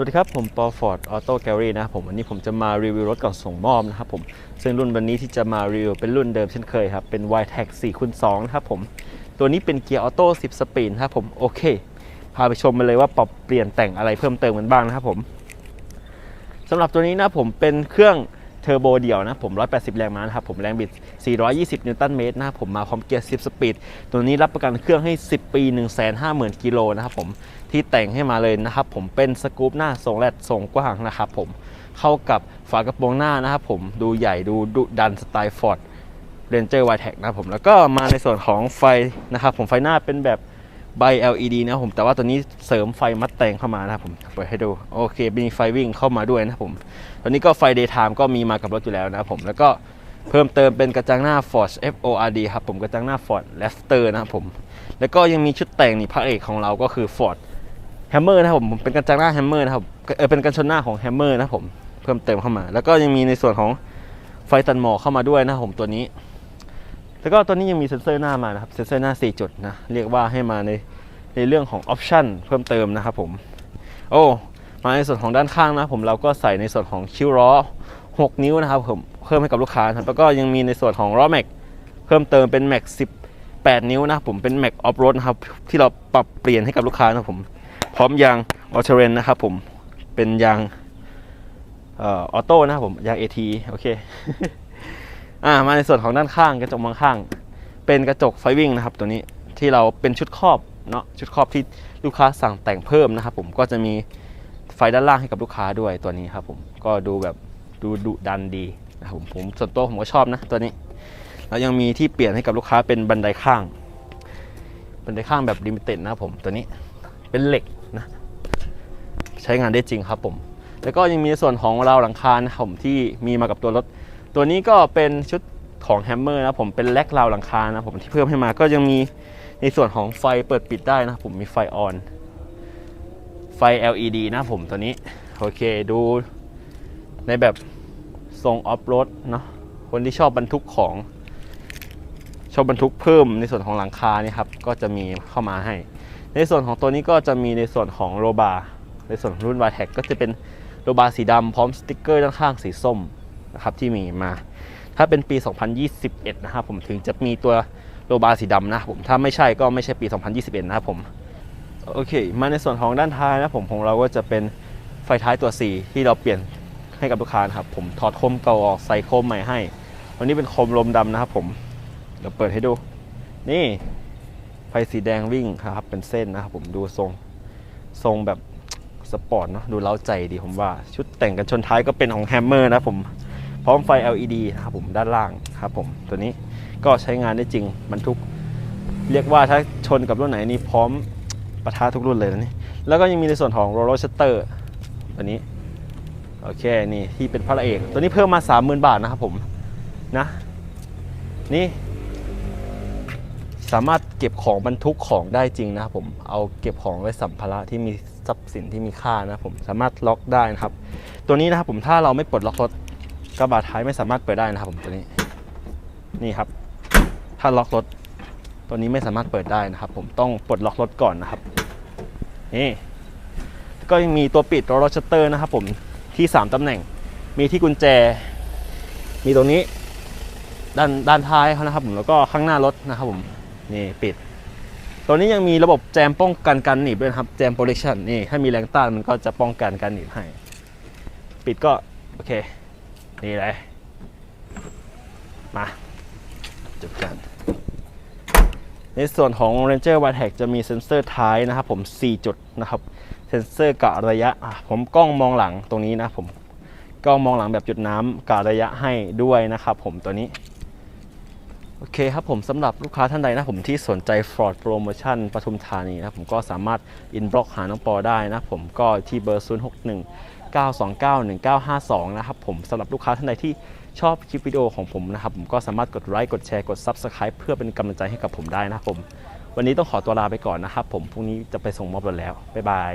สวัสดีครับ ผมปอฟอร์ดออโต้แกลลี่นะครับผมวันนี้ผมจะมารีวิวรถก่อนส่งมอบนะครับผมซึ่งรุ่นวันนี้ที่จะมารีวิวเป็นรุ่นเดิมเช่นเคยครับ เป็น y t e c 4คูณ2นะครับผม ตัวนี้เป็นเกียร์ออโต้10 สปีดนะครับผม โอเค พาไปชมมาเลยว่าปรับเปลี่ยนแต่งอะไรเพิ่มเติมกันบ้างนะครับผมสำหรับตัวนี้นะผมเป็นเครื่อง ทอร์โบเดี่ยวนะผม 180 แรงม้านะครับผมแรงบิด 420 นิวตันเมตรนะครับผมมาพร้อมเกียร์ 10 สปีด ตัวนี้รับประกันเครื่องให้ 10 ปี 150,000 กิโลนะครับผมที่แต่งให้มาเลยนะครับผมเป็นสกู๊ปหน้าทรงแรดทรงกว้างนะครับผมเข้ากับฝากระโปรงหน้านะครับผมดูใหญ่ดูดุดันสไตล์ฟอร์ดเรนเจอร์ไวแท็กนะครับผมแล้วก็มาในส่วนของไฟนะครับผมไฟหน้าเป็นแบบ ใบ LED นะผมแต่ว่าตัวนี้เสริมไฟมัดแต่งเข้ามานะครับผมเปิดให้ดูโอเคมีไฟวิ่งเข้ามาด้วยนะผมตัวนี้ก็ไฟ daytime ก็มีมากับรถอยู่แล้วนะผมแล้วก็เพิ่มเติมเป็นกระจังหน้า Ford FORD ครับผมกระจังหน้า Ford Raptor นะครับผมแล้วก็ยังมีชุดแต่งนี่พระเอกของเราก็คือ Ford แฮมเมอร์นะครับผมเป็นกระจังหน้าแฮมเมอร์นะครับเออเป็นกันชนหน้าของแฮมเมอร์นะผมเพิ่มเติมเข้ามา แล้วก็ยังมีในส่วนของไฟตันหมอกเข้ามาด้วยนะผมตัวนี้ แล้วก็ตัวนี้ยังมีเซ็นเซอร์หน้ามานะครับ เซ็นเซอร์หน้า 4 จุดนะ เรียกว่าให้มาในในเรื่องของออปชันเพิ่มเติมนะครับผม โอ้มาในส่วนของด้านข้างนะผมเราก็ใส่ในส่วนของคิ้วล้อ 6 นิ้วนะครับผมเพิ่มให้กับลูกค้าครับแล้วก็ยังมีในส่วนของล้อแม็กเพิ่มเติมเป็นแม็ก18 นิ้วนะผมเป็นแม็กออฟโรดนะครับที่เราปรับเปลี่ยนให้กับลูกค้านะครับผม พร้อมยางออเทเรนนะครับผมเป็นยางเออโต้นะครับผมยาง AT โอเค อ่ามาในส่วนของด้านข้างกระจกมองข้าง เป็นกระจกไฟวิ่งนะครับ ตัวนี้ที่เราเป็นชุดครอบเนาะชุดครอบที่ลูกค้าสั่งแต่งเพิ่มนะครับ ผมก็จะมีไฟด้านล่างให้กับลูกค้าด้วยตัวนี้ครับ ผมก็ดูแบบดูดุดันดีนะครับผมผมส่วนตัวผมก็ชอบนะตัวนี้แล้วยังมีที่เปลี่ยนให้กับลูกค้าเป็นบันไดข้าง บันไดข้างแบบลิมิเต็ดนะครับผมตัวนี้เป็นเหล็กนะใช้งานได้จริงครับผม แล้วก็ยังมีส่วนของราวหลังคานะครับผมที่มีมากับตัวรถ ตัวนี้ก็เป็นชุดของแฮมเมอร์นะผมเป็นแลกราวหลังคานะผมที่เพิ่มให้มาก็ยังมีในส่วนของไฟเปิดปิดได้นะผมมีไฟออน ไฟ LED นะผมตัวนี้ โอเคดูในแบบทรงออฟโรดเนาะคนที่ชอบบรรทุกของ ชอบบรรทุกเพิ่มในส่วนของหลังคานี่ครับก็จะมีเข้ามาให้ ในส่วนของตัวนี้ก็จะมีในส่วนของโรบาร์ในส่วนของรุ่น v า t e c ก็จะเป็นโรบาร์สีดำพร้อมสติกเกอร์ด้านข้างสีส้ม นะครับที่มีมา ถ้าเป็นปี 2021 นะครับผมถึงจะมีตัวโรบาร์สีดำนะผมถ้าไม่ใช่ก็ไม่ใช่ปี 2021 นะครับผมโอเค มาในส่วนของด้านท้ายนะผมของเราก็จะเป็นไฟท้ายตัว4ที่เราเปลี่ยนให้กับลูกค้าครับผมถอดโคมเก่าออกใส่โคมใหม่ให้วันนี้เป็นโคมลมดำนะครับผมเดี๋ยวเปิดให้ดู นี่ไฟสีแดงวิ่งครับเป็นเส้นนะครับผมดูทรงทรงแบบสปอร์ตเนาะดูเล้าใจดีผมว่า ชุดแต่งกันชนท้ายก็เป็นของแฮมเมอร์นะผม พร้อมไฟ LED นะครับผมด้านล่างครับผมตัวนี้ก็ใช้งานได้จริงบรรทุก เรียกว่าถ้าชนกับรุ่นไหนนี่พร้อมปะทะทุกรุ่นเลยนะนี่แล้วก็ยังมีในส่วนของโรลล์ชัตเตอร์ตัวนี้โอเคนี่ที่เป็นพระเอก ตัวนี้เพิ่มมา 30,000 บาทนะครับผมนะนี่สามารถเก็บของบรรทุกของได้จริงนะครับผม เอาเก็บของไว้สัมภาระที่มีทรัพย์สินที่มีค่านะครับผม สามารถล็อกได้นะครับ ตัวนี้นะครับผมถ้าเราไม่ปลดล็อกรถ กระบะท้ายไม่สามารถเปิดได้นะครับผมตัวนี้นี่ครับ ถ้าล็อกรถ ตัวนี้ไม่สามารถเปิดได้นะครับ ผมต้องปลดล็อกรถก่อนนะครับนี่ก็ยังมีตัวปิดรถชัตเตอร์นะครับ ผมที่ 3ตำแหน่ง มีที่กุญแจ มีตรงนี้ด้านด้านท้ายเขานะครับ ผมแล้วก็ข้างหน้ารถนะครับ ผมนี่ปิด ตัวนี้ยังมีระบบแจมป้องกันการหนีบด้วยครับแจมโปรเ e คชันนี่ถ้ามีแรงต้านมันก็จะป้องกันการหนีบให้ ปิดก็โอเค นี่เลย มาจบกัน ในส่วนของ Ranger w i t e c จะมีเซ็นเซอร์ท้ายนะครับผม 4 จุดนะครับ เซ็นเซอร์กะระยะอะผมกล้องมองหลังตรงนี้นะผมกล้องมองหลังแบบจุดน้ำกะระยะให้ด้วยนะครับผมตัวนี้ โอเคครับผมสำหรับลูกค้าท่านใดนะผมที่สนใจ Ford Promotion ปทุมธานีนะผมก็สามารถอินบล็อกหาน้องปอได้นะผมก็ที่เบอร์ 0 6 1 9 2 9 1 9 5 2 นะครับผมสำหรับลูกค้าท่านใดที่ชอบคลิปวิดีโอของผมนะครับผมก็สามารถกดไลค์กดแชร์กด Subscribe เพื่อเป็นกำลังใจให้กับผมได้นะครับผม วันนี้ต้องขอตัวลาไปก่อนนะครับผมพรุ่งนี้จะไปส่งมอบรถแล้ว บ๊ายบาย